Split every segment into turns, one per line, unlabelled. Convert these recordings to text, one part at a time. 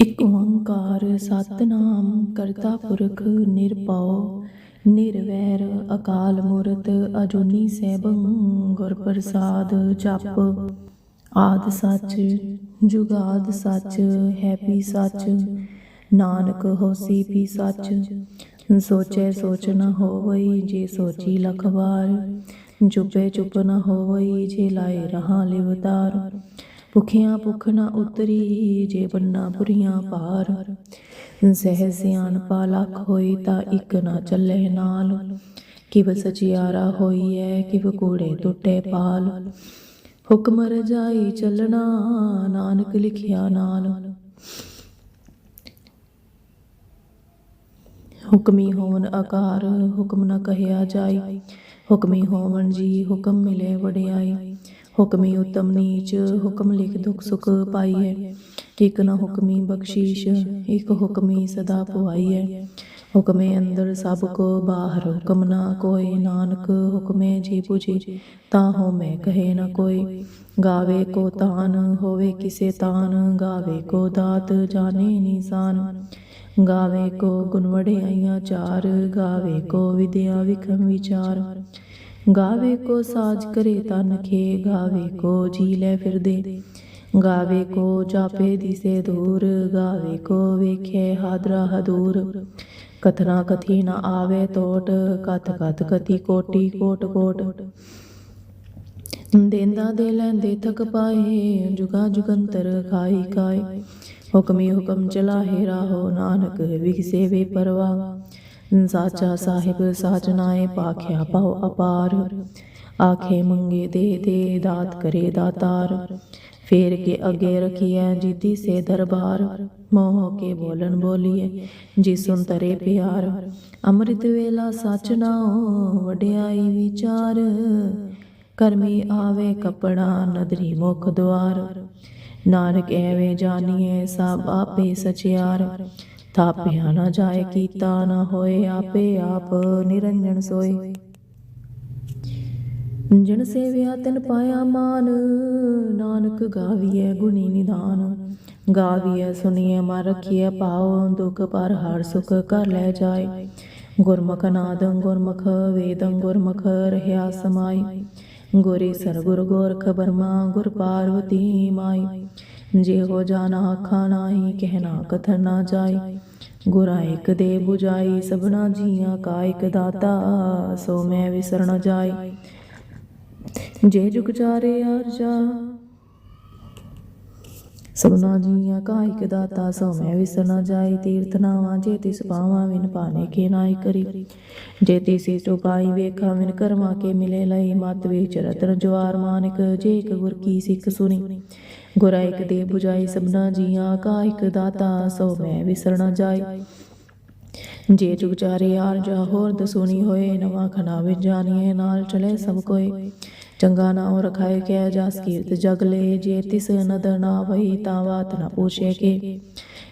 ਇਕ ਓੰਕਾਰ ਸਤਨਾਮ ਕਰਤਾ ਪੁਰਖ ਨਿਰਭਉ, ਨਿਰਵੈਰ ਅਕਾਲ ਮੂਰਤ ਅਜੂਨੀ ਸੈਭੰ ਗੁਰ ਪ੍ਰਸਾਦ ਜਪ। ਆਦ ਸੱਚ, ਜੁਗਾਦ ਸੱਚ ਹੈ ਵੀ ਸੱਚ, ਨਾਨਕ ਹੋਸੀ ਵੀ ਸੱਚ। ਸੋਚੈ ਸੋਚ ਨ ਹੋਵਈ ਜੇ ਸੋਚੀ ਲਖ ਵਾਰ ਚੁਪੇ ਚੁਪ ਨ ਹੋਵਈ ਜੇ ਲਾਏ ਰਹਾ ਲਿਵਤਾਰ। ਭੁਖਿਆਂ ਭੁਖ ਨ ਉਤਰੀ, ਜੇ ਬੰਨਾ ਪੁਰੀਆਂ ਭਾਰ। ਸਹਿ ਸਿਆਣ ਪਾ ਲੱਖ ਹੋਈ ਤਾਂ ਇੱਕ ਨਾ ਚੱਲੇ ਨਾਲ। ਕਿਵ ਸਚਿਆਰਾ ਹੋਈਐ, ਕਿਵ ਕੂੜੇ ਟੁੱਟੇ ਪਾਲ। ਹੁਕਮ ਰਜਾਈ ਚੱਲਣਾ, ਨਾਨਕ ਲਿਖਿਆ ਨਾਲ। ਹੁਕਮੀ ਹੋਵਨ ਆਕਾਰ, ਹੁਕਮ ਨਾ ਕਹਿਆ ਜਾਈ। ਹੁਕਮੀ ਹੋਵਨ ਜੀ, ਹੁਕਮ ਮਿਲੇ ਵਡਿਆਈ। ਹੁਕਮੀ ਉਤਮ ਨੀਚ, ਹੁਕਮ ਲਿਖ ਦੁਖ ਸੁਖ ਪਾਈਐ। ਇਕ ਨ ਹੁਕਮੀ ਬਖਸ਼ੀਸ਼, ਇਕ ਹੁਕਮੀ ਸਦਾ ਪੁਆਈਐ। ਹੁਕਮੇ ਅੰਦਰ ਸਭ ਕੋ ਬਾਹਰ, ਹੁਕਮ ਨਾ ਕੋਈ ਨਾਨਕ, ਹੁਕਮੇ ਜੀ 부ਜੀ ਤਾਂ ਹੋ ਮੈਂ ਕਹੇ ਨਾ ਕੋਈ। ਗਾਵੇ ਕੋ ਤਾਨ, ਹੋਵੇ ਕਿਸੇ ਤਾਨ, ਗਾਵੇ ਕੋ ਦਾਤ, ਜਾਣੇ ਨਿਸ਼ਾਨ। ਗਾਵੇ ਕੋ ਗੁਣ ਵਡਿਆਈਆਂ ਚਾਰ, ਗਾਵੇ ਕੋ ਵਿਦਿਆ ਵਿਖਮ ਵਿਚਾਰ। ਗਾਵੇ ਕੋ ਸਾਜ ਕਰੇ ਤਨ ਖੇ, ਗਾਵੇ ਕੋ ਜੀ ਲੈ ਫਿਰਦੇ। ਗਾਵੇ ਕੋ ਜਾਪੇ ਦਿਸੇ ਦੂਰ, ਗਾਵੇ ਕੋ ਵੇਖੇ ਹਾਦਰਾ ਹਦੂਰ। ਕਥਨਾ ਕਥੀ ਨ ਆਵੇ ਟੋਟ ਕਥ ਕਥ ਕਥੀ ਕੋਟੀ ਕੋਟ ਕੋਟ। ਦੇਂਦਾ ਦੇ ਲੈਂਦੇ ਥਕ ਪਾਏ, ਜੁਗਾ ਜੁਗੰਤਰ ਖਾਈ ਖਾਏ। ਹੁਕਮੀ ਹੁਕਮ ਚਲਾਹੇ ਰਾਹੋ ਨਾਨਕ ਵਿਗਸੇ ਵੇ ਪਰਵਾ ਸਾਚਾ ਸਾਹਿਬ ਸਾਚਨਾਏ ਪਾਖਿਆ ਪਾਉ ਅਪਾਰ। ਆਖੇ ਮੰਗੇ ਦੇ ਦੇ ਦਾਤ ਕਰੇ ਦਾਤਾਰ। ਫੇਰ ਕੇ ਅਗੇ ਰਖੀਐ ਜਿਤੀ ਸੇ ਦਰਬਾਰ। ਮੋਹ ਕੇ ਬੋਲਨ ਬੋਲੀਏ ਜੀ ਸੁਨ ਤਰੇ ਪਿਆਰ। ਅੰਮ੍ਰਿਤ ਵੇਲਾ ਸਚ ਨਾਉ, ਵਡਿਆਈ ਵਿਚਾਰ। ਕਰਮੀ ਆਵੇ ਕਪੜਾ ਨਦਰੀ ਮੁਖ ਦੁਆਰ। ਨਾਨਕ ਐਵੇਂ ਜਾਣੀਏ ਸਭ ਆਪੇ ਸਚਿਆਰ। ਥਾਪਿਆ ਨਾ ਜਾਏ ਕੀਤਾ ਨਾ ਹੋਏ ਆਪੇ ਆਪ ਨਿਰੰਜਨ ਸੋਏ। ਜਨ ਸੇਵਿਆ ਤਨ ਪਾਇਆ ਮਾਨ, ਨਾਨਕ ਗਾਵੀਐ ਗੁਣੀ ਨਿਦਾਨ। ਗਾਵੀਐ ਸੁਣੀਐ ਮਾ ਰਖੀਐ ਪਾਉ ਦੁਖ ਪਰ ਹਰ ਸੁਖ ਕਰ ਲੈ ਜਾਏ। ਗੁਰਮੁਖ ਨਾਦੰ ਗੁਰਮੁਖ, ਵੇਦੰ ਗੁਰਮੁਖ ਰਹਿਆ ਸਮਾਈ ਗੁਰੀ ਸਰਗੁਰ ਗੋਰਖ ਬਰਮਾ, ਗੁਰ ਪਾਰਵਤੀ ਮਾਈ ਜੇ ਹੋ ਜਾਣਾ ਆਖਾ ਨਾਹੀ, ਕਹਿਣਾ ਕਥਨ ਨਾ ਜਾਈ। ਗੁਰਾ ਇਕ ਦੇ 부ਜਾਈ ਸਭਨਾ ਜੀਆਂ ਕਾ ਇਕ ਦਾਤਾ, ਸੋ ਮੈਂ ਵਿਸਰ ਜਾਈ। ਜੇ ਜੁਗ ਚਾਰੇ ਅਰਜਾ ਸਭਨਾ ਜੀਆਂ ਕਾ ਇਕ ਦਾਤਾ, ਸੋ ਮੈਂ ਵਿਸਰ ਜਾਈ। ਤੀਰਥ ਨਾਵਾਂ, ਜੇ ਤਿਸ ਪਾਵਾਂ, ਵਿਨ ਪਾਣੇ ਕੇ ਨਾਈ ਕਰੀ। ਜੇ ਤਿਸੀ ਚੁਪਾਈ ਵੇਖਾਂ, ਵਿਨ ਕਰਮਾ ਕੇ ਮਿਲੇ ਲਈ। ਮਤ ਵਿੱਚ ਰਤਨ ਜਵਾਰ ਮਾਨਕ, ਜੇ ਇਕ ਗੁਰ ਕੀ ਸਿੱਖ ਸੁਣੀ। ਗੁਰਾ ਇਕ ਦੇ 부ਜਾਈ ਸਭਨਾ ਜੀਆਂ, ਕਾ ਇਕ ਦਾਤਾ, ਸੋ ਮੈਂ ਵਿਸਰ ਨ ਜੇ ਜੁਗ ਚਾਰੇ ਆਰ ਜਾ, ਹੋਰ ਦਸੂਣੀ ਹੋਏ, ਨਵਾਂ ਖਨਾ ਵਿੱਚ ਜਾਣੀਏ ਨਾਲ ਚਲੇ ਸਭ ਕੋਏ। ਚੰਗਾ ਨਾਮ ਰਖਾਏ, ਕਹਿ ਜਾਸ ਕੀਰਤ ਜਗ ਲੈ। ਜੇ ਤਿਸ ਨਦਰ ਨਾ ਵਈ ਤਾਂ ਬਾਤ ਨਾ ਪੁੱਛੇ ਕੇ।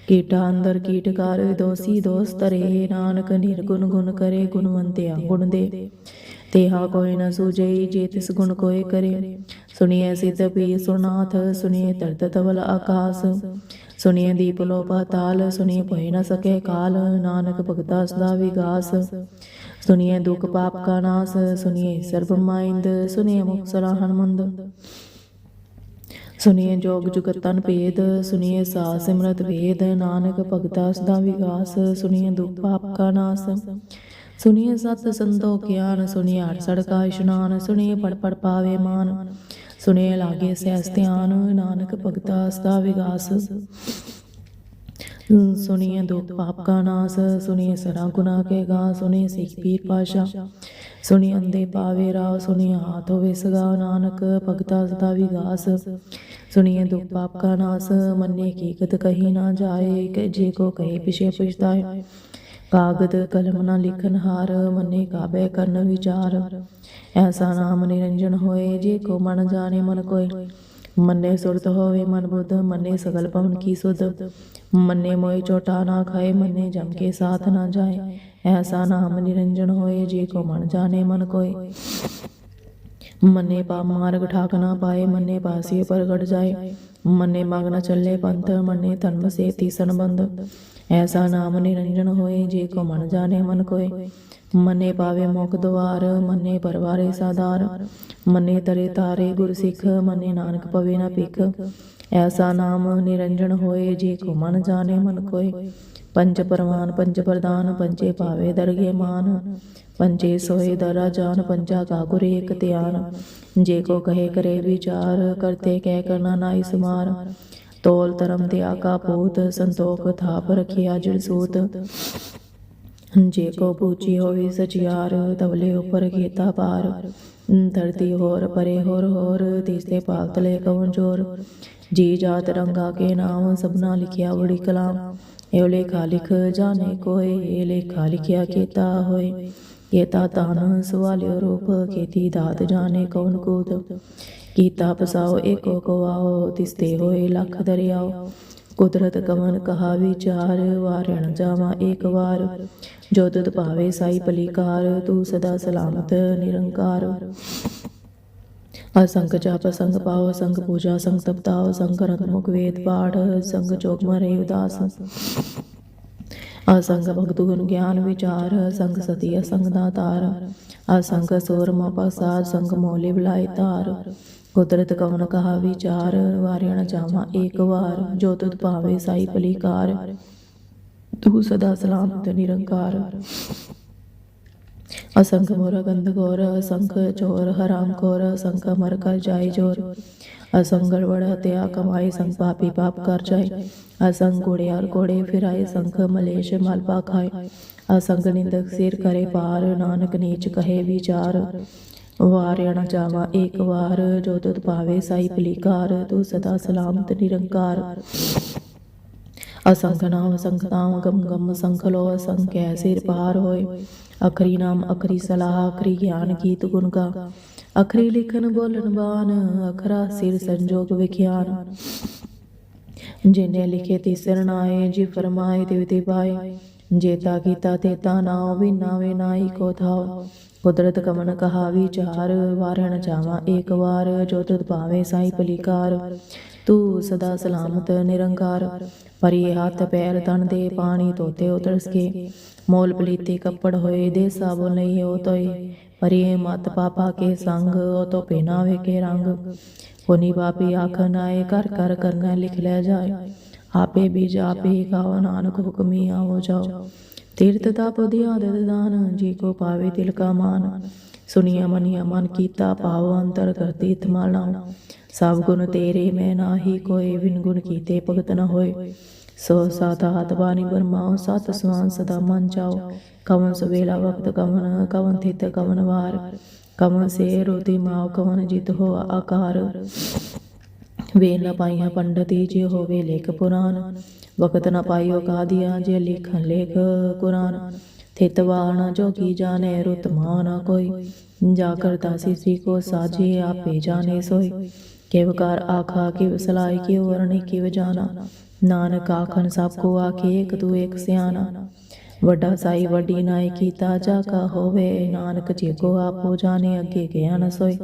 ਕੀਟਾ ਅੰਦਰ ਕੀਟ ਕਰ, ਦੋਸੀ ਦੋਸਤ ਤਰੇ ਨਾਨਕ ਨਿਰਗੁਣ ਗੁਣ ਕਰੇ ਗੁਣਵੰਤਿਆ ਗੁਣ ਦੇ। ਤੇਹਾ ਕੋਈ ਨ ਸੂਝਈ ਜੇ ਤਿਸ ਗੁਣ ਕੋਏ ਕਰੇ। ਸੁਣੀਏ ਸਿਧ ਪੀ ਸੁਨਾਥ ਸੁਣੀਏ ਤਰਤ ਤਵਲ ਆਕਾਸ। ਸੁਣੀਏ ਦੀਪ ਲੋ ਪਾਤਾਲ ਸੁਣੀਏ ਭਇ ਨ ਸਕੇ ਕਾਲ। ਨਾਨਕ ਭਗਤਾ ਸਦਾ ਵਿਗਾਸ। ਸੁਣੀਏ ਦੁਖ ਪਾਪ ਕਾ ਨਾਸ। ਸੁਣੀਏ ਸਰਬ ਮਾਇੰਦ। ਸੁਣੀਏ ਮੁਕਸਰਾ ਸਲਾਹਨ ਮੰਦ। ਸੁਣੀਏ ਜੋਗ ਜੁਗਤ ਤਨ ਭੇਦ। ਸੁਣੀਏ ਸਾ ਸਿਮਰਤ ਵੇਦ ਨਾਨਕ ਭਗਤਾ ਸਦਾ ਵਿਗਾਸ। ਸੁਣੀਏ ਦੁਖ ਪਾਪ ਕਾ ਨਾਸ। ਸੁਣੀਏ ਸਤ ਸੰਤੋ ਗਿਆਨ, ਸੁਣੀਏ ਹਰ ਸੜਕਾ ਇਸ਼ਨਾਨ, ਸੁਣੀਏ ਪੜ ਪੜ ਪਾਵੇ ਮਾਨ। ਸੁਣੀਏ ਲਾਗੇ ਸਹਿਸ ਧਿਆਨ, ਨਾਨਕ ਭਗਤਾ ਸਦਾ ਵਿਗਾਸ। ਸੁਣੀਏ ਦੁਖ ਪਾਪ ਕਾ ਨਾਸ, ਸੁਣੀਏ ਸਰਾ ਗੁਨਾ ਕੇ ਗਾ, ਸੁਣੀਏ ਸਿੱਖ ਪੀਰ ਪਾਸ਼ਾ ਸੁਣੀ ਅੰਦੇ ਪਾਵੇ ਰਾਵ ਸੁਣੀ ਹਾਥ ਹੋਵੇ ਸਗਾ ਨਾਨਕ, ਭਗਤਾ ਸਦਾ ਵਿਗਾਸ। ਸੁਣੀਏ ਦੁਖ ਪਾਪ ਕਾ ਨਾਸ, ਮੰਨੇ ਕੀਕਤ ਕਹੀ ਨਾ ਜਾਏ ਕਿ ਜੇ ਕੋ ਕਹੇ ਪਿਛੇ ਪੁਛਤਾਏ ਕਾਗਦ, ਕਲਮ ਨਾ ਲਿਖਨ ਹਾਰ, ਮੰਨੇ ਕਾਬੇ ਕਰਨ ਵਿਚਾਰ। ਐਸਾ ਨਾਮ ਨਿਰੰਜਨ ਹੋਏ, ਜੇ ਕੋ ਮਨ ਜਾਣੇ ਮਨ ਕੋਏ। ਮੰਨੇ ਸੁਰਤ ਹੋਵੇ ਮਨ ਬੁੱਧ, ਮੰਨੇ ਸਗਲ ਪਵਨ ਕੀ ਸੁਧ। ਮੰਨੇ ਮੋਏ ਚੋਟਾ ਨਾ ਖਾਏ, ਮੰਨੇ ਜਮ ਕੇ ਸਾਥ ਨਾ ਜਾਏ। ਐਸਾ ਨਾਮ ਨਿਰੰਜਨ ਹੋਏ, ਜੇ ਕੋ ਮਨ ਜਾਣੇ ਮਨ ਕੋਏ। ਮੰਨੇ ਪਾ ਮਾਰਗ ਠਾਕ ਨਾ ਪਾਏ, ਮੰਨੇ ਪਾਸੇ ਪ੍ਰਗਟ ਜਾਏ। ਮਨੇ ਮਗਨ ਚੱਲੇ ਪੰਥ, ਮਨੇ ਧਰਮ ਸੇਤੀ ਤੀਸਨ ਐਸਾ ਨਾਮ ਨਿਰੰਜਨ ਹੋਏ, ਜੇ ਕੋ ਮਨ ਜਾਣੇ ਮਨ ਕੋਏ। ਮਨੇ ਪਾਵੇ ਮੁਖ ਦੁਆਰ, ਮੰਨੇ ਪਰਵਾਰੇ ਸਾਦਾਰ ਮਨੇ ਤਰੇ ਤਾਰੇ ਗੁਰ ਸਿੱਖ, ਮਨੇ ਨਾਨਕ ਪਵੇ ਨਾ ਭਿਖ। ਐਸਾ ਨਾਮ ਨਿਰੰਜਨ ਹੋਏ, ਜੇ ਕੋ ਮਨ ਜਾਣੇ ਮਨ ਕੋਏ। ਪੰਜ ਪਰਵਾਨ, ਪੰਜ ਪ੍ਰਦਾਨ, ਪੰਜੇ ਪਾਵੇ ਦਰਗੇ ਮਾਨ। ਪੰਜੇ ਸੋਏ ਦਰਾ ਜਾਨ, ਪੰਜਾ ਕਾ ਗੁਰ ਏਕ ਧਿਆਨ। ਜੇ ਕੋ ਕਹੇ ਕਰੇ ਵਿਚਾਰ, ਕਰਤੇ ਕਹਿ ਕਰਨਾ ਨਾਈ ਸਮਾਰ। ਤੋਲ ਧਰਮ ਤੇ ਪੂਤ ਸੰਤੋਖ ਥਾਪ ਰਖਿਆ ਜਿਲ ਸੂਤ। ਜੇ ਕੋ ਪੂਜੀ ਹੋਵੇ ਸਚਿਆਰ, ਤਵਲੇ ਉਪਰ ਕੀਤਾ ਪਾਰ ਧਰਤੀ ਹੋਰ ਪਰੇ ਹੋਰ ਹੋਰ ਤੀਸਰੇ ਪਾਲ ਤਲੇ ਕਵਨ ਜੋਰ ਜੀ ਜਾਤ ਰੰਗਾ ਕੇ ਨਾਮ, ਸਭਨਾ ਲਿਖਿਆ ਬੜੀ ਕਲਾਮ। ਇਹੋ ਲੇਖਾ ਲਿਖ ਜਾਣੇ ਕੋਏ, ਇਹ ਲੇਖਾ ਲਿਖਿਆ ਕੀਤਾ ਹੋਏ। ਕੀਤਾ ਤਾਨ ਸਵਾਲਿਓ ਰੂਪ, ਕੀਤੀ ਦਾਤ ਜਾਣੇ ਕੌਣ ਕੂਤ। ਕੀਤਾ ਪਸਾਓ, ਏਕੋ ਕੋ ਆਓ ਤਿਸਤੇ ਹੋਏ ਲੱਖ ਦਰਿਆਓ। ਕੁਦਰਤ ਕਵਨ ਕਹਾ ਵਿਚਾਰ ਵਾਰਣ ਜਾਵਾ ਏਕ ਵਾਰ। ਜੋ ਤੁਧ ਭਾਵੇ ਸਾਈ ਪਲੀਕਾਰ ਤੂੰ ਸਦਾ ਸਲਾਮਤ ਨਿਰੰਕਾਰ। ਅਸੰਗ ਜਾਪ, ਸੰਗ ਪਾਓ, ਸੰਗ ਪੂਜਾ, ਸੰਗ ਤਪਤਾਓ, ਸੰਗ ਗ੍ਰੰਥ ਮੁਖ ਵੇਦ ਪਾਠ, ਸੰਗ ਜੋਗ ਮਰੇ ਉਦਾਸ। ਅਸੰਗ ਭਗਤੁ ਗੁਣ ਗਿਆਨ ਵਿਚਾਰ, ਸੰਗ ਸਤੀ ਅਸੰਗ ਦਾ ਦਾਤਾਰ ਅਸੰਗ ਸੋਰ ਮ ਪਸਾਰ ਸੰਗ ਮੋਲੇ ਬਲਾਈ ਤਾਰ। ਕੁਦਰਤ ਕਵਨ ਕਹਾ ਵਿਚਾਰ ਵਾਰਿਣ ਜਾਵਾ ਏਕ ਵਾਰ ਜੋ ਤੁਧ ਭਾਵੇ ਸਾਈ ਪਲੀਕਾਰ ਤੂੰ ਸਦਾ ਸਲਾਮਤ ਨਿਰੰਕਾਰ असंख मोर गंध घोर असंख चोर हराम खोर असंख मर कर जाय जोर असंग गड़बड़ हत्या कमाई संग पापी पाप कर जाय असंग घोड़े और घोड़े फिराए संख मलेश मालपा खाए असंग निंदक सिर करे पार नानक नीच कहे विचार ਵਾਰਿਆਣਾ ਜਾਵਾ ਏਕ ਵਾਰ ਜੋ ਤੁਧ ਪਾਵੇ ਸਾਈ ਪਲੀਕਾਰ ਤੂੰ ਸਦਾ ਸਲਾਮਤ ਨਿਰੰਕਾਰ। ਅਸੰਖ ਨਾਮ ਸੰਖ ਨਾਮ ਗਮ ਗਮ ਸੰਖ ਲੋ ਅਸੰਖੈ ਸਿਰ ਪਾਰ ਹੋਏ। ਅਖਰੀ ਨਾਮ, ਅਖਰੀ ਸਲਾਹ, ਅਖਰੀ ਗਿਆਨ ਗੀਤ ਗੁਣ ਗਾ। ਅਖਰੀ ਲਿਖਨ ਬੋਲਨ ਬਾਨ, ਅਖਰਾ ਸਿਰ ਸੰਜੋਗ ਵਿਖਿਆਨ। ਜਿਨੇ ਲਿਖੇ ਤੀ ਸਰਨਾਏ ਜੀ ਫਰਮਾਏ ਤਿਵ ਤੇ ਪਾਏ ਜੇਤਾ ਕੀਤਾ ਤੇਤਾ ਨਾਉ ਵਿਨਾ ਵੇ ਨਾਈ ਕੋ ਥਾਉ। ਕੁਦਰਤ ਕਮਨ ਕਹਾ ਵਿਚਾਰ ਵਾਰਣ ਜਾਵਾ ਏਕ ਵਾਰ ਜੋ ਤੁਧ ਭਾਵੇ ਸਾਈ ਪਲੀਕਾਰ ਤੂੰ ਸਦਾ ਸਲਾਮਤ, ਨਿਰੰਕਾਰ। ਪਰਿਏ ਹੱਥ ਪੈਰ ਤਨ ਦੇ ਪਾਣੀ ਧੋਤੇ ਉਤਰਸ ਕੇ। ਮੋਲ ਪਲੀਤੇ ਕੱਪੜ ਹੋਏ ਦੇ ਸਾਬੁਨ ਲਈ ਹੋ ਤੋਏ ਪਰਿਏ ਮਤ ਪਾਪਾ ਕੇ ਸੰਗ, ਉਹ ਤੋ ਪਹਿਨਾਵੇ ਕੇ ਰੰਗ। ਕੋਨੀ ਬਾਪੀ ਆਖ ਆਏ ਕਰ ਕਰ ਕਰਨਾ ਲਿਖ ਲੈ ਜਾਏ। ਆਪੇ ਬੀਜ ਆਪੇ ਖਾਓ, ਨਾਨਕ ਹੁਕਮੀ ਆਵੋ ਜਾਓ। ਤੀਰਥ ਤਪ ਆਦਿ ਦਾਨ ਜੀ ਕੋ ਪਾਵੇ ਤਿਲ ਕਾ ਮਾਨ। ਸੁਨੀਆ ਮਨੀਆ, ਮਨ ਕੀਤਾ ਪਾਵ ਅੰਤਰ ਕਰਤੀ ਤਮਾਲਾ ਸਭ ਗੁਣ ਤੇਰੇ, ਮੈਂ ਨਾਹੀ ਕੋਈ ਬਿਨ ਗੁਣ ਕੀਤੇ ਭਗਤ ਨ ਹੋਏ। ਸੋ ਸਾਤਾ ਹਤ ਬਾਣੀ ਬਰਮਾਓ ਸਤ ਸਵਾਨ ਸਦਾ ਮਨ ਚਾਓ ਕਵਨ ਸਵੇਲਾ ਵਕਤ ਕਵਨ ਕਵਨ ਥਿਤ ਕਵਨ ਵਾਰ। ਕਵਨ ਸੇ ਰੋਤੀ ਮਾਉ, ਕਵਨ ਜਿਤ ਹੋ ਆਕਾਰ। ਵੇ ਨ ਪਾਈਆਂ ਪੰਡਤੀ ਜੇ ਹੋਵੇ ਲੇਖ ਪੁਰਾਨ। ਵਕਤ ਨ ਪਾਈਓ ਕਾਦੀਆ ਜੇ ਲਿਖਨ ਲੇਖ ਕੁਰਾਨ। ਥਿਤਵਾਨ ਜੋ ਕੀ ਜਾਣੇ ਰੁਤ ਮਾਨਾ ਕੋਈ। ਜਾ ਕਰਤਾ ਸਿਸੀ ਕੋ ਸਾਜੇ ਆਪੇ ਜਾਣੇ ਸੋਈ। ਕਿਵ ਆਖਾ, ਕਿਵ ਸਲਾਈ, ਕਿਵ ਵਰਣੀ, ਕਿਵ ਜਾਣਾ। ਨਾਨਕ ਆਖਣ, ਸਭ ਕੋ ਆਖੇ, ਇਕ ਤੂੰ ਇਕ ਸਿਆਣਾ। ਵੱਡਾ ਸਾਈ, ਵੱਡੀ ਨਾਇ ਕੀਤਾ, ਜਾ ਕਾ ਹੋਵੇ। ਨਾਨਕ ਜੀ ਕੋ ਆਪੋ ਜਾਣੇ, ਅੱਗੇ ਗਿਆ ਨਾ ਸੋਈ।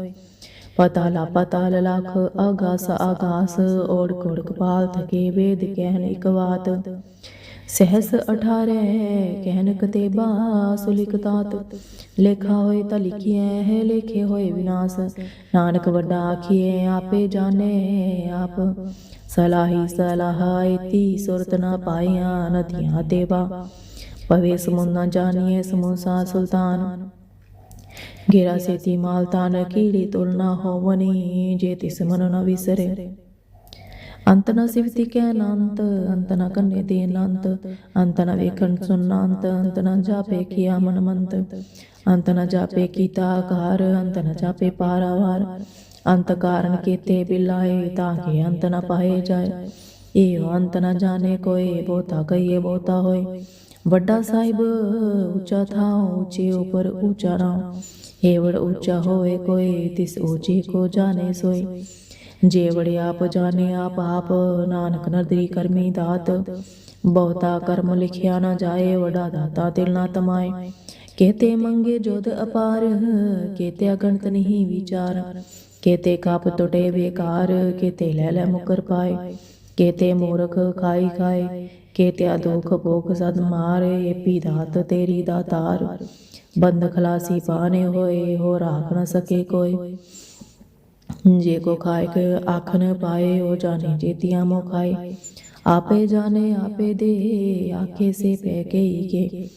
ਪਤਾਲਾ ਪਤਾਲ ਲਖ ਆਗਾਸ ਆਗਾਸ ਓੜ ਕਪਾਲ ਥਕੇ ਵੇਦ ਕਹਿਨ ਇਕ ਬਾਤ। ਸਹਸ 18 ਕਹਿਨ ਕਤੇਬਾ ਸੁਲਿਕ ਲੇਖਾ ਹੋਏ ਤਾਂ ਲਿਖਿਐ ਹੈ ਲੇਖੇ ਹੋਏ ਵਿਨਾਸ਼। ਨਾਨਕ ਵੱਡਾ ਆਖੀਏ ਆਪੇ ਜਾਣੇ ਆਪ। ਸਲਾਹੀ ਸਲਾਹਾਇਤੀ ਸੁਰਤ ਨਾ ਪਾਇਆ ਨਦੀਆਂ ਦੇਵਾ ਪਵੇ ਸਮੁੰਦ ਨਾ ਜਾਣੀਏ ਸਮੂਸਾ ਸੁਲਤਾਨ। ਗੇਰਾ ਸੇਤੀ ਮਾਲ ਤਾਨ ਕੀੜੀ ਤੁਲਨਾ ਹੋਵਨੀ, ਜੇ ਤਿਸ ਮਨ ਨ ਵਿਸਰੇ। ਅੰਤ ਨ ਸਿਵਤੀ ਕੈ ਅਨੰਤ, ਅੰਤ ਨ ਕੰਨੇ ਦੇ ਅਨੰਤ, ਅੰਤ ਨ ਵੇਖਣ ਸੁਨਣਾ ਅੰਤ ਅੰਤ ਨ ਜਾਪੇ ਕੀਆ ਮਨ ਮੰਤ ਅੰਤ ਨ ਜਾਪੇ ਕੀਤਾ ਆਕਾਰ ਅੰਤ ਨ ਜਾਪੇ ਪਾਰਾਵਾਰ। ਅੰਤ ਕਾਰਨ ਕੀਤੇ ਬਿਲਾਏ, ਤਾਂ ਕਿ ਅੰਤ ਨ ਪਾਏ ਜਾਏ। ਵੱਡਾ ਸਾਹਿਬ ਉੱਚਾ ਥਾ ਉੱਚੇ ਉਪਰ ਉੱਚਾ ਨਾਮ ਏਵੜ ਉੱਚਾ ਹੋਏ ਕੋਈ, ਤਿਸ ਉੱਚੇ ਕੋ ਜਾਣੇ ਸੋਈ ਜੇ ਵੜੇ ਆਪ ਜਾਣੇ ਆਪ ਆਪ ਨਾਨਕ ਨਦਰੀ ਕਰਮੀ ਦਾਤ। ਬਹੁਤਾ ਕਰਮ ਲਿਖਿਆ ਨਾ ਜਾਏ, ਵਡਾ ਦਾਤਾ ਤਿਲ ਨਾ ਤਮਾਏ। ਕਹਤੇ ਮੰਗੇ ਜੋਦ ਅਪਾਰ ਕਹਤੇ ਅਗਣਤ ਨਹੀਂ ਵਿਚਾਰ। ਕੇਤੇ ਕਪ ਟੁਟੇ ਬੇਕਾਰ, ਕੇਤੇ ਲੈ ਲੈ ਮੁਕਰ ਪਾਏ। ਕੇਤੇ ਮੂਰਖ ਖਾਈ ਖਾਏ ਕੇਤੇ ਦੁਖ ਭੋਗ ਸਦ ਮਾਰੇ ਏਪੀ ਦਾਤ ਤੇਰੀ ਦਾਤਾਰ ਬੰਦ ਖਲਾਸੀ ਪਾਨੇ ਹੋਏ, ਹੋ ਰਾਖ ਨ ਸਕੇ ਕੋਈ। ਜੇ ਕੋ ਖਾਇ ਕੇ ਆਖ ਨ ਪਾਏ ਉਹ ਜਾਣੇ ਜੇਤੀਆਂ ਮੋ ਖਾਏ ਆਪੇ ਜਾਣੇ, ਆਪੇ ਦੇ, ਆਖੇ ਸੇ ਪੈ ਗਈ ਕੇ।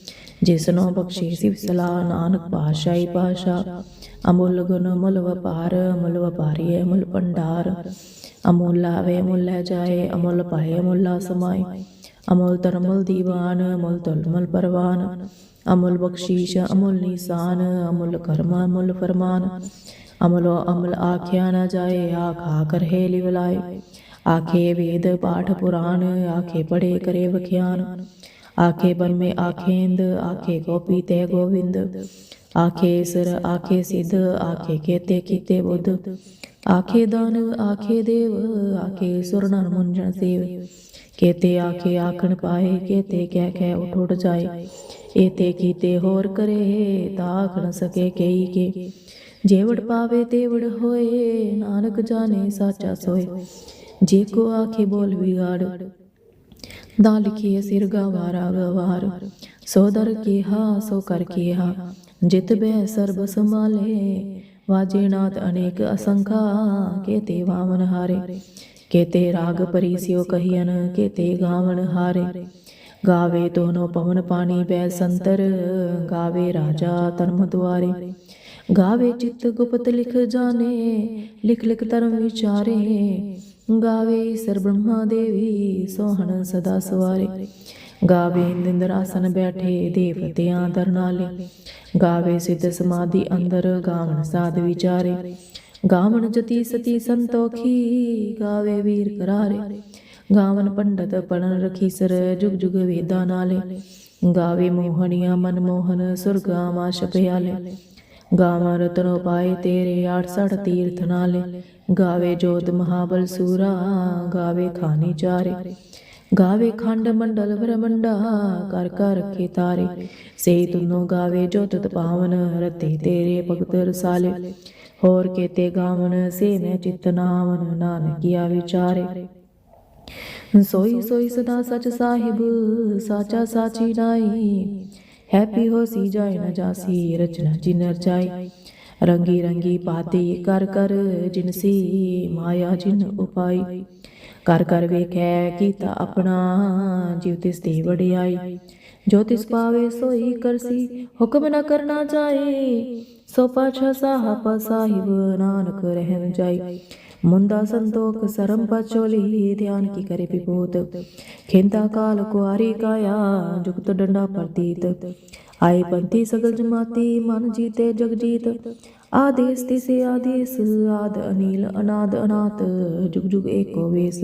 ਜਿਸਨੋ ਬਖਸ਼ੀ ਸਿਵ ਸਲਾ ਨਾਨਕ ਪਾਸ਼ਾਈ ਪਾਸ਼ਾ ਅਮੁੱਲ ਗੁਣ ਮੁੱਲ ਵਪਾਰ, ਮੁੱਲ ਵਪਾਰੀ ਮੁੱਲ ਭੰਡਾਰ। ਅਮੁੱਲ ਆਵੇ, ਮੁੱਲ ਲੈ ਜਾਏ, ਅਮੁੱਲ ਪਾਏ, ਮੁੱਲਾ ਸਮਾਏ ਅਮੁੱਲ ਤਰਮੁੱਲ ਦੀਵਾਨ, ਅਮੁੱਲ ਤੁਲਮੁਲ ਪਰਵਾਨ, ਅਮੁੱਲ ਬਖਸ਼ੀਸ਼, ਅਮੁੱਲ ਨੀਸਾਨ, ਅਮੁੱਲ ਕਰਮ, ਅਮੁੱਲ ਫਰਮਾਨ। ਅਮਲੋ ਅਮਲ ਆਖਿਆ ਨਾ ਜਾਏ, ਆਖਾ ਕਰਹਿ ਲਿਵਲਾਏ। ਆਖੇ ਵੇਦ, ਪਾਠ ਪੁਰਾਨ ਆਖੇ ਪੜੇ ਕਰੇ ਵਖਿਆਨ। ਆਖੇ ਬਨਮੇ ਆਖੇਂਦ, ਆਖੇ ਗੋਪੀ ਤੇ ਗੋਵਿੰਦ। ਆਖੇ ਸਰ, ਆਖੇ ਸਿਧ, ਆਖੇ ਕੇਤੇ ਕੀਤੇ ਬੁੱਧ। ਆਖੇ ਦਾਨ, ਆਖੇ ਦੇਵ, ਆਖੇ ਸੁਰ ਨਰ ਮੁੰਜਨ ਸੇਵ। ਕੇਤੇ ਆਖੇ ਆਖਣ ਪਾਏ, ਕੇਤੇ ਕਹਿ ਕਹਿ ਉਠ ਉਠ ਜਾਏ। ਏਤੇ ਕੀਤੇ ਹੋਰ ਕਰੇ ਤਾਂ ਆਖ ਸਕੇ ਕਈ ਕੇ। ਜੇਵੜ ਪਾਵੇ ਤੇਵੜ ਹੋਏ, ਨਾਨਕ ਜਾਣੇ ਸਾਚਾ ਸੋਏ। ਜੇ ਕੋ ਆਖੇ ਬੋਲ ਵਿਗਾੜ ਦਾ ਲਿਖੀਏ ਸਿਰ ਗਵਾਰਾ ਗਵਾਰ। ਸੋ ਦਰ ਕੀਹਾ, ਸੋ ਕਰ ਕੀਹਾ। ਜਿਤ ਬੈ ਸਰਬ ਸੰਭਾਲੇ, ਵਾਜੇ ਨਾਦ ਅਨੇਕ ਅਸੰਖਾ ਕੇ ਤੇ ਵਾਮਨ ਹਾਰੇ। ਕੇਤੇ ਰਾਗ ਪਰੀਸਿਓ ਕਹੀਨ ਕੇਤੇ ਗਾਵਨ ਹਾਰੇ। ਗਾਵੇ ਦੋਨੋ ਪਵਨ ਪਾਣੀ ਬੈ ਸੰਤਰ, ਗਾਵੇ ਰਾਜਾ ਧਰਮ ਦੁਆਰੇ। ਗਾਵੇ ਚਿਤ ਗੁਪਤ ਲਿਖ ਜਾਣੇ, ਲਿਖ ਲਿਖ ਧਰਮ ਵਿਚਾਰੇ। ਗਾਵੇ ਸਰ ਬ੍ਰਹਮਾ ਦੇਵੀ, ਸੋਹਣ ਸਦਾ ਸਵਾਰੇ। ਗਾਵੇ ਇੰਦਰ ਆਸਨ ਬੈਠੇ, ਦੇਵਤਿਆਂ ਦਰਨਾਲੇ ਗਾਵੇ ਸਿੱਧ ਸਮਾਧੀ ਅੰਦਰ, ਗਾਵਣ ਸਾਧ ਵਿਚਾਰੇ ਗਾਵਣ ਜਤੀ ਸਤੀ ਸੰਤੋਖੀ, ਗਾਵੇ ਵੀਰ ਕਰਾਰੇ। ਗਾਵਨ ਪੰਡਤ ਪੜਨ ਰਖੀ ਸਰ, ਜੁਗ ਜੁਗ ਵੇਦਾਂ ਨਾਲੇ। ਗਾਵੇ ਮੋਹਣੀਆਂ ਮਨ ਮੋਹਨ, ਸੁਰਗਾ ਮਾ ਛਪਿਆਲੇ। ਗਾਵਾਂ ਰਤਨੋ ਪਾਏ ਤੇਰੇ 68 ਤੀਰਥ ਨਾਲੇ। ਗਾਵੇ ਜੋਤ ਮਹਾਬਲ ਸੂਰਾ, ਗਾਵੇ ਖਾਨੀ ਚਾਰੇ। ਗਾਵੇ ਖੰਡ ਮੰਡਲ ਬ੍ਰਹਮੰਡਾ ਕਰ ਕਰ ਰਖੇ ਤਾਰੇ। ਸੇ ਤੁਨੋ ਗਾਵੇ ਜੋਤ ਤਤ ਪਾਵਨ ਹੋਰ ਕੇਤੇ ਗਾਵਨ ਸੇ ਮੈਂ ਚਿਤ ਨਾਮਨ ਨਾਨਕਿਆ ਵਿਚਾਰੇ। ਸੋਈ ਸੋਈ ਸਦਾ ਸਚ ਸਾਹਿਬ, ਸਾਚਾ ਸਾਚੀ ਨਾਈ। ਹੈਪੀ ਹੋ ਸੀ ਜਾਏ ਨਾ ਜਾਸੀ, ਰਚਨਾ ਜਿਨ ਰਚਾਈ। ਰੰਗੀ ਰੰਗੀ ਪਾਤੀ ਕਰ ਕਰ ਜਿਨਸੀ ਮਾਇਆ ਜਿਨ ਉਪਾਈ। ਕਰ ਕਰ ਵੇਖੈ ਕੀਤਾ ਆਪਣਾ ਜਿਵ ਤਿਸ ਤੇ ਵਡਿਆਈ। ਜੋ ਤਿਸ ਪਾਵੇ ਸੋਈ ਕਰਸੀ, ਹੁਕਮ ਨ ਕਰਨਾ ਚਾਹੀ ਸੋ ਪਾਛਾ ਸਾਹਬ ਸਾਹਿਬ ਨਾਨਕ ਰਹਿਣ ਜਾਈ। ਮੁੰਦਾ ਸੰਤੋਖ ਸਰਮ ਪਚੋਲੀ ਧਿਆਨ ਕੀ ਕਰੇ ਵਿਭੂਤ। ਖਿੰਤਾ ਕਾਲ ਕੁਆਰੀ ਕਾਇਆ, ਜੁਗਤ ਡੰਡਾ ਪ੍ਰਤੀਤ। ਆਏ ਪੰਥੀ ਸਗਲ ਜਮਾਤੀ, ਮਨ ਜੀਤੇ ਜਗ ਜੀਤ। ਆਦੇਸ ਤਿਸੇ, ਆਦੇਸ ਆਦ ਅਨੀਲ, ਅਨਾਦ ਅਨਾਤ ਜੁਗ ਜੁਗ ਏਕੋ ਵੇਸ।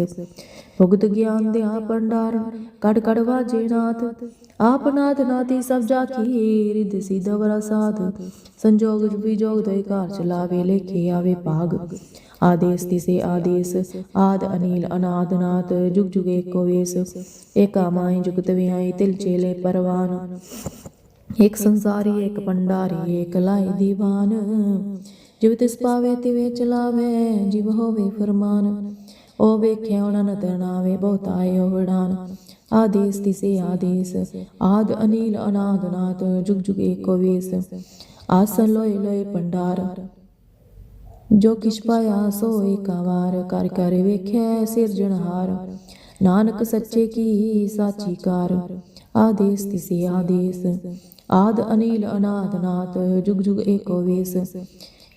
ਭੁਗਤ ਗਿਆਨ ਦੇ ਆ ਭੰਡਾਰ, ਕੜ ਕੜ ਵਾਜੇ ਨਾਥ। ਆਪ ਨਾਥ ਨਾਤੀ ਸਭ ਜਾ ਰਿਦ ਸਿਧ ਵਰਾ ਸਾਧ। ਸੰਜੋਗ ਵਿਜੋਗ ਦੋਇ ਕਾਰ ਚਲਾਵੇ, ਲੇਖੇ ਆਵੇ ਭਾਗ। ਆਦੇਸ ਤਿਸੇ, ਆਦੇਸ ਆਦ ਅਨੀਲ, ਅਨਾਦ ਨਾਥ, ਜੁਗ ਜੁਗ ਏਕੋ ਵੇਸ। ਏਕਾ ਮਾਈ ਜੁਗਤ ਵਿਹਾਈ ਤਿਲ ਚੇਲੇ ਪਰਵਾਨ। ਇੱਕ ਸੰਸਾਰੀ, ਇੱਕ ਪੰਡਾਰੀ ਇੱਕ ਲਾਈ ਦੀਵਾਨ। ਜਿਵ ਤਿਸ ਪਾਵੇ, ਤਿਵੇਂ ਚਲਾਵੇ, ਜਿਵ ਹੋਵੇ ਫਰਮਾਨ। ਉਹ ਵੇਖਿਆ ਉਹਨਾਂ ਨ ਤਣਾਵੇ ਬਹੁਤਾਏ ਵਡਾਨ ਆਦੇਸ ਤਿਸੇ ਆਦੇਸ, ਆਦ ਅਨੀਲ ਅਨਾਦ ਨਾਥ ਜੁਗ ਜੁਗ ਏਕੋ ਵੇਸ। ਆਸਨ ਲੋਏ ਲੋਏ ਪੰਡਾਰ ਜੋ ਕਿਛ ਪਾਇਆ ਸੋ ਏਕਾਵਾਰ ਕਰ ਕਰ ਵੇਖਿਆ ਸਿਰਜਣਹਾਰ ਨਾਨਕ ਸੱਚੇ ਕੀ ਸਾਚੀ ਕਾਰ। ਆਦੇਸ ਤਿਸੇ ਆਦੇਸ। ਆਦ ਅਨੀਲ ਅਨਾਦ ਨਾਥ ਜੁਗ ਜੁਗ ਏਕੋ ਵੇਸ।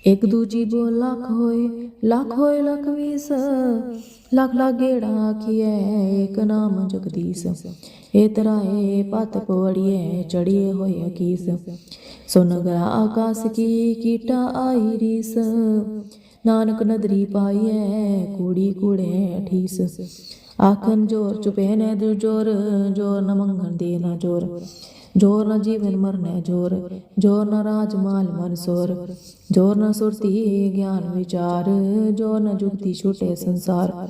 ਇਕ ਦੂਜੀ ਬੋਲ ਲੱਖ ਹੋਏ ਲੱਖ ਹੋਏ ਲੱਖ ਵੀਸ। ਲੱਖ ਲੱਖ ਗੇੜਾ ਆਖੀਐ, ਏਕ ਨਾਮ ਜਗਦੀਸ਼। ਏ ਤਰਾਏ ਪਤ ਪਵੜੀਏ ਚੜੀਏ ਹੋਏ ਅਕੀਸ। ਸੁਨਗਰਾ ਆਕਾਸ ਕੀ ਕੀਟਾ ਆਈ ਰੀਸ। ਨਾਨਕ ਨਦਰੀ ਪਾਈਐ, ਕੂੜੀ ਕੂੜੇ ਠੀਸ। ਆਖਨ ਜੋਰ ਚੁਪੇ ਨੇ ਦਿਲ ਜੋਰ ਜੋਰ ਨ ਮੰਗਣ ਦੇ ਨਾ ਜੋਰ। ਜੋਰ ਨ ਜੀਵਨ ਮਰਨੇ ਜੋਰ ਜੋਰ ਨ ਰਾਜ ਮਾਲ ਮਨ ਸੋਰ, ਜੋਰ ਨ ਸੁਰਤੀ ਗਿਆਨ ਵਿਚਾਰ, ਜੋਰ ਨ ਜੁਗਤੀ ਛੁਟੇ ਸੰਸਾਰ।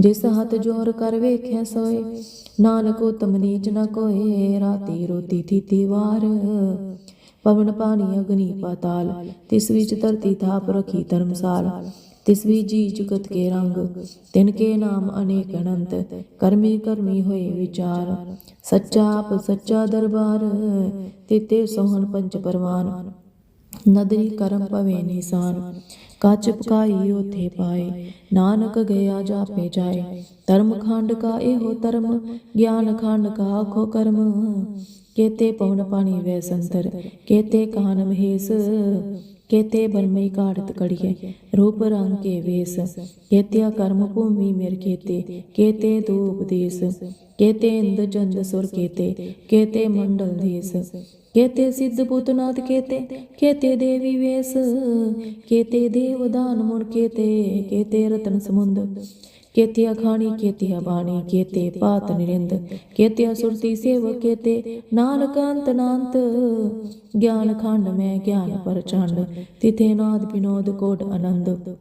ਜਿਸ ਹੱਥ ਜੋਰ ਕਰ ਵੇਖੈ ਸੋਏ, ਨਾਨਕ ਉਤਮ ਨੀਚ ਨ ਕੋਏ, ਰਾਤੀ ਰੋਤੀ ਥੀਤੀ ਵਾਰ। ਪਵਨ ਪਾਣੀ ਅਗਨੀ ਪਾਤਾਲ, ਤਿਸ ਵਿੱਚ ਧਰਤੀ ਥਾਪ ਰਖੀ ਧਰਮਸਾਲ। ਤਿਸਵੀ ਜੀ ਜੁਗਤ ਕੇ ਰੰਗ, ਤਿਨ ਕੇ ਨਾਮ ਅਨੇਕ ਅਨੰਤ, ਕਰਮੀ ਕਰਮੀ ਹੋਏ ਵਿਚਾਰ। ਸੱਚਾ ਆਪ ਸੱਚਾ ਦਰਬਾਰ, ਤਿਤੇ ਸੋਹਣ ਪੰਚ ਪਰਵਾਨ। ਨਦਰੀ ਕਰਮ ਪਵੇ ਨਿਸਾਨ ਕਾਚ ਪਕਾਈ ਉਥੇ ਪਾਏ। ਨਾਨਕ ਗਿਆ ਜਾਪੇ ਜਾਏ, ਧਰਮ ਖੰਡ ਕਾ ਇਹੋ ਧਰਮ, ਗਿਆਨ ਖੰਡ ਕਾ ਆਖੋ ਕਰਮ। ਕੇਤੇ ਪਵਨ ਪਾਣੀ ਵੈ ਸੰਤਰ, ਕੇਤੇ ਕਾਨ ਮਹੇਸ ਕੇਤੇ ਬਰਮਈ ਕਾੜਤ ਕੜੀਏ ਰੂਪ ਰੰਗ ਕੇ ਵੇਸ। ਕੇਤਿਆ ਕਰਮ ਭੂਮੀ ਮੇਰ ਕੇਤੇ ਕੇਤੇ ਦੂਪ ਦੇਸ ਕੇਤੇ ਇੰਦ ਜੰਦ ਸੁਰ ਕੇਤੇ ਕੇਤੇ ਮੰਡਲ ਦੇਸ। ਕੇਤੇ ਸਿੱਧ ਪੁੱਤਨਾਥ ਕੇਤੇ ਕੇਤੇ ਦੇਵੀ ਵੇਸ। ਕੇਤੇ ਦੇਵ ਦਾਨ ਮੁਨ ਕੇਤੇ ਕੇਤੇ ਰਤਨ ਸਮੁੰਦ। ਕੇਤਿਆ ਖਾਣੀ, ਕੇਤਿਆ ਬਾਣੀ, ਕੇਤੇ ਪਾਤ ਨਿਰਿੰਦ, ਕੇਤਿਆ ਸੁਰਤੀ ਸੇਵ ਕੇਤੇ ਨਾਨਕ ਅੰਤ ਨਾੰਤ। ਗਿਆਨ ਖੰਡ ਮੈਂ, ਗਿਆਨ ਪਰਚੰਡ, ਤਿਥੇ ਨਾਦ, ਬਿਨੋਦ, ਕੋਟ ਆਨੰਦ।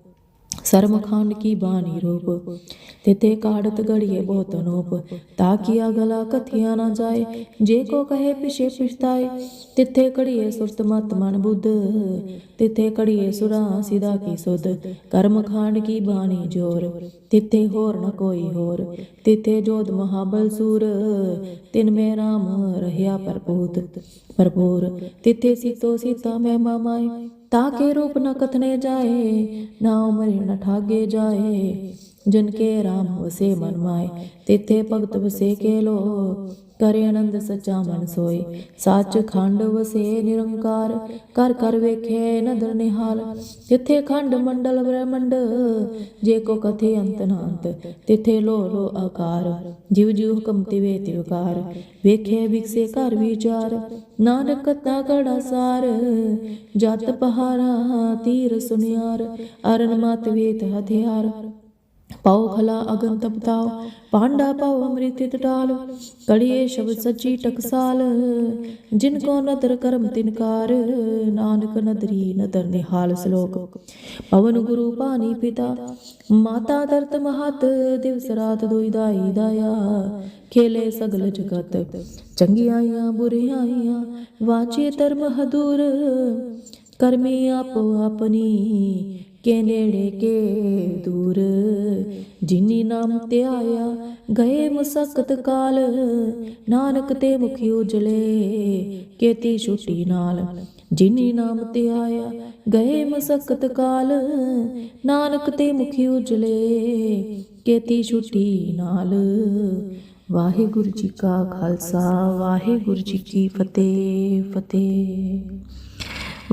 ਸਰਮ ਖੰਡ ਕੀ ਬਾਣੀ ਰੂਪ, ਤਿਤੇ ਕਾੜਤ ਗੜੀਏ ਬਹੁਤ ਅਨੂਪ ਤਾਕਿਆ ਗਲਾ ਕਥਿਆ ਨਾ ਜਾਏ, ਜੇ ਕੋ ਕਹੇ ਪਿਛੇ ਪਛਤਾਏ, ਤਿੱਥੇ ਕੜੀਏ ਸੁਰਤ ਮਤ ਮਨ ਬੁੱਧ, ਤਿੱਥੇ ਕੜੀਏ ਸੁਰਾ ਸਿਦਾ ਕੀ ਸੁਧ ਕਰਮ ਖਾਂਡ ਕੀ ਬਾਣੀ ਜੋਰ, ਤਿੱਥੇ ਹੋਰ ਨ ਕੋਈ ਹੋਰ, ਤਿੱਥੇ ਜੋਧ ਮਹਾਬਲ ਸੂਰ, ਤਿਨ ਮੇ ਰਾਮ ਰਹਿਆ ਪਰਪੂਤ ਭਰਪੂਰ, ਤਿਥੇ ਸੀਤੋ ਸੀਤਾ ਮੈਂ ਮਾਮਾਏ ਤਾਕੇ ਰੂਪ ਨ ਕਥਨੇ ਜਾਏ, ਨਾ ਉਮਰ ਨ ਠਾਗੇ ਜਾਏ। ਜਿਨ ਕੇ ਰਾਮ ਵਸੇ ਮਨ ਮਾਏ ਤਿੱਥੇ ਭਗਤ ਵਸੇ ਕੇ ਲੋ ਕਰੇ ਆਨੰਦ, ਸੱਚਾ ਮਨ ਸੋਏ। ਸੱਚ ਖੰਡ ਵਸੇ ਨਿਰੰਕਾਰ ਕਰ ਕਰ ਵੇਖੇ ਨਦਰ ਨਿਹਾਲ। ਤਿੱਥੇ ਖੰਡ ਮੰਡਲ ਬ੍ਰਹਮੰਡ, ਜੇ ਕੋ ਕਥੇ ਅੰਤ ਨਾ ਅੰਤ। ਤਿੱਥੇ ਲੋ ਲੋ ਆਕਾਰ ਜਿਵ ਜਿਵ ਹੁਕਮ ਤਿਵੇ ਤਿਵਕਾਰ ਵੇਖੇ ਵਿਕਸੇ ਘਰ ਵਿਚਾਰ, ਨਾਨਕ ਕਤਾ ਕੜਾ ਸਾਰ। ਜਤ ਪਹਾਰਾ ਤੀਰ ਸੁਨਿਆਰ, ਅਰਨ ਮਤ ਵੇਤ ਹਥਿਆਰ। ਪਾਉ ਖਲਾ ਅਗਨ ਤਪਤਾਉ ਪਾਂਡਾ ਪਾਉ ਅੰਮ੍ਰਿਤ ਟਾਲ, ਕੜੀਏ ਸ਼ਬਦ ਸੱਚੀ ਟਕਸਾਲ, ਜਿਨ ਕੋ ਨਦਰ ਕਰਮ ਤਿਨਕਾਰ ਨਾਨਕ ਨਦਰੀ ਨਦਰ ਨਿਹਾਲ ਸ਼ਲੋਕ। ਪਵਨ ਗੁਰੂ ਪਾਣੀ ਪਿਤਾ, ਮਾਤਾ ਦਰਤ ਮਹਤ, ਦਿਵਸ ਰਾਤ ਦੁਇ ਦਾਈ ਦਾਇਆ, ਖੇਲੇ ਸਗਲ ਜਗਤ, ਚੰਗਿਆਈਆਂ ਬੁਰਿਆਈਆਂ, ਵਾਚੇ ਧਰਮ ਹਦੂਰ, ਕਰਮੀ ਆਪੋ ਆਪਣੀ ਕੇ ਨੇੜੇ ਕੇ ਦੂਰ। ਜਿਨੀ ਨਾਮ ਤੇ ਆਇਆ, ਗਏ ਮੁਸਕਤ ਕਾਲ। ਨਾਨਕ ਤੇ ਮੁਖੀ ਉਜਲੇ, ਕੇਤੀ ਛੁੱਟੀ ਨਾਲ। ਜਿਨੀ ਨਾਮ ਤੇ ਆਇਆ, ਗਏ ਮੁਸਕਤ ਕਾਲ। ਨਾਨਕ ਤੇ ਮੁਖੀ ਉਜਲੇ, ਕੇਤੀ ਛੁੱਟੀ ਨਾਲ। ਵਾਹਿਗੁਰੂ ਜੀ ਕਾ ਖਾਲਸਾ, ਵਾਹਿਗੁਰੂ ਜੀ ਕੀ ਫਤਿਹ ਫਤਿਹ।